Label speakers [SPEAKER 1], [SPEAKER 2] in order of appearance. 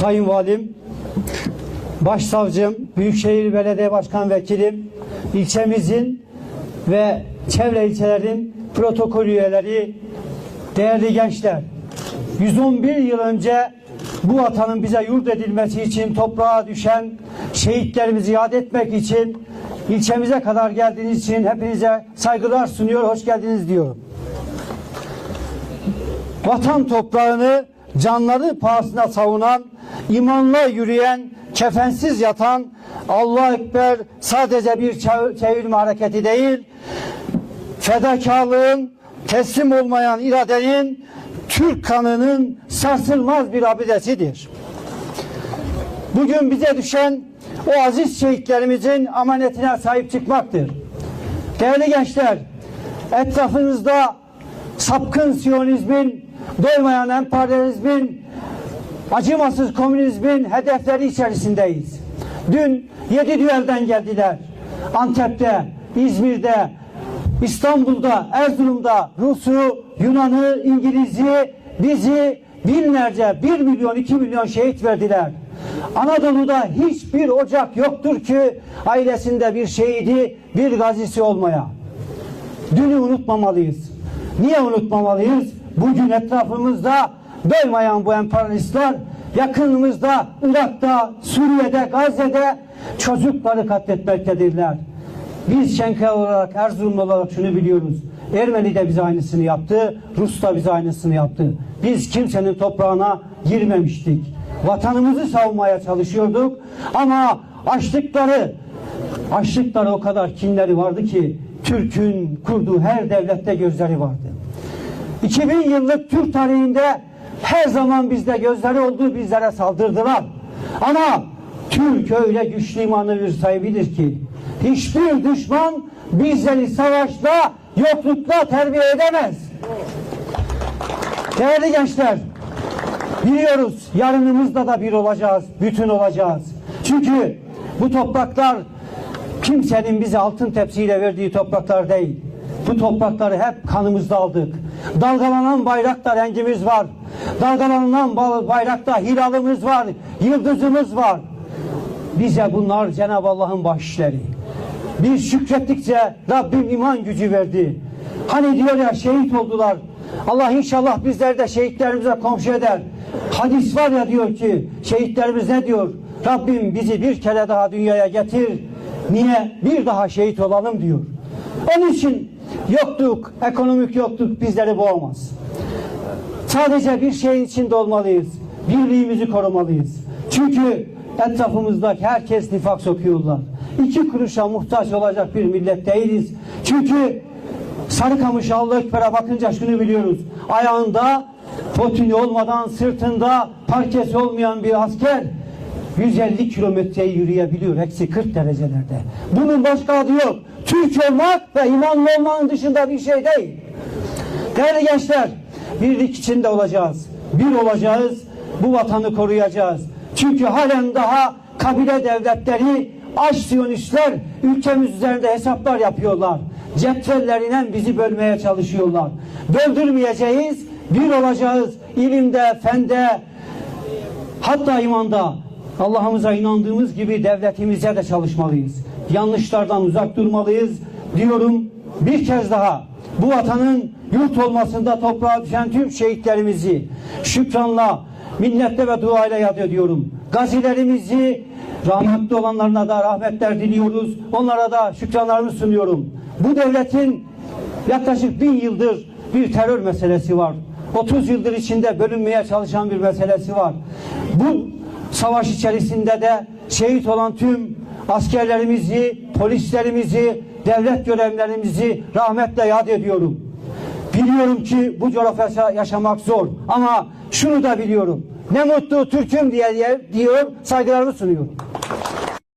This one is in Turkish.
[SPEAKER 1] Sayın Valim, Başsavcım, Büyükşehir Belediye Başkan Vekilim, ilçemizin ve çevre ilçelerin protokol üyeleri, değerli gençler, 111 yıl önce bu vatanın bize yurt edilmesi için toprağa düşen şehitlerimizi yad etmek için ilçemize kadar geldiğiniz için hepinize saygılar sunuyor, hoş geldiniz diyorum. Vatan toprağını canları pahasına savunan, imanla yürüyen, kefensiz yatan Allah Ekber sadece bir çev- çevirme hareketi değil, fedakarlığın, teslim olmayan iradenin, Türk kanının sarsılmaz bir abidesidir. Bugün bize düşen o aziz şehitlerimizin amanetine sahip çıkmaktır. Değerli gençler, etrafınızda sapkın siyonizmin, doymayan emperyalizmin, acımasız komünizmin hedefleri içerisindeyiz. Dün yedi düelden geldiler. Antep'te, İzmir'de, İstanbul'da, Erzurum'da Rus'u, Yunan'ı, İngiliz'i, bizi binlerce, bir milyon, iki milyon şehit verdiler. Anadolu'da hiçbir ocak yoktur ki ailesinde bir şehidi, bir gazisi olmaya. Dünü unutmamalıyız. Niye unutmamalıyız? Bugün etrafımızda doymayan bu emperyalistler yakınımızda Irak'ta, Suriye'de, Gazze'de çocukları katletmektedirler. Biz Şenkel olarak, Erzurumlu olarak şunu biliyoruz. Ermeni de bize aynısını yaptı, Rus da bize aynısını yaptı. Biz kimsenin toprağına girmemiştik. Vatanımızı savunmaya çalışıyorduk ama açlıkları, açlıkları o kadar kinleri vardı ki Türk'ün kurduğu her devlette gözleri vardı. 2000 yıllık Türk tarihinde her zaman bizde gözleri oldu bizlere saldırdılar. Ama Türk öyle güçlü imanı bir sahibidir ki hiçbir düşman bizleri savaşta yoklukla terbiye edemez. Değerli gençler, biliyoruz yarınımızda da bir olacağız, bütün olacağız. Çünkü bu topraklar kimsenin bize altın tepsiyle verdiği topraklar değil. Bu toprakları hep kanımızda aldık. Dalgalanan bayrakta rengimiz var. Dalgalanan ba- bayrakta hilalımız var, yıldızımız var. Bize bunlar Cenab-ı Allah'ın bahşişleri. Biz şükrettikçe Rabbim iman gücü verdi. Hani diyor ya şehit oldular. Allah inşallah bizleri de şehitlerimize komşu eder. Hadis var ya diyor ki şehitlerimiz ne diyor? Rabbim bizi bir kere daha dünyaya getir. Niye? Bir daha şehit olalım diyor. Onun için yokluk, ekonomik yokluk bizleri boğamaz. Sadece bir şeyin içinde olmalıyız. Birliğimizi korumalıyız. Çünkü etrafımızdaki herkes nifak sokuyorlar. İki kuruşa muhtaç olacak bir millet değiliz. Çünkü Sarıkamış Allah Ekber'e bakınca şunu biliyoruz. Ayağında potini olmadan sırtında parkesi olmayan bir asker 150 kilometreyi yürüyebiliyor. Eksi 40 derecelerde. Bunun başka adı yok. Türk olmak ve imanlı olmanın dışında bir şey değil. Değerli gençler, birlik içinde olacağız. Bir olacağız, bu vatanı koruyacağız. Çünkü halen daha kabile devletleri, aç siyonistler ülkemiz üzerinde hesaplar yapıyorlar. Cetvelleriyle bizi bölmeye çalışıyorlar. Böldürmeyeceğiz, bir olacağız. İlimde, fende, hatta imanda Allah'ımıza inandığımız gibi devletimize de çalışmalıyız. Yanlışlardan uzak durmalıyız diyorum. Bir kez daha bu vatanın yurt olmasında toprağa düşen tüm şehitlerimizi şükranla, minnetle ve duayla yad ediyorum. Gazilerimizi rahmetli olanlarına da rahmetler diliyoruz. Onlara da şükranlarımı sunuyorum. Bu devletin yaklaşık bin yıldır bir terör meselesi var. 30 yıldır içinde bölünmeye çalışan bir meselesi var. Bu savaş içerisinde de şehit olan tüm askerlerimizi, polislerimizi, devlet görevlilerimizi rahmetle yad ediyorum. Biliyorum ki bu coğrafyada yaşamak zor ama şunu da biliyorum. Ne mutlu Türk'üm diye diye- diyor, saygılarımı sunuyorum.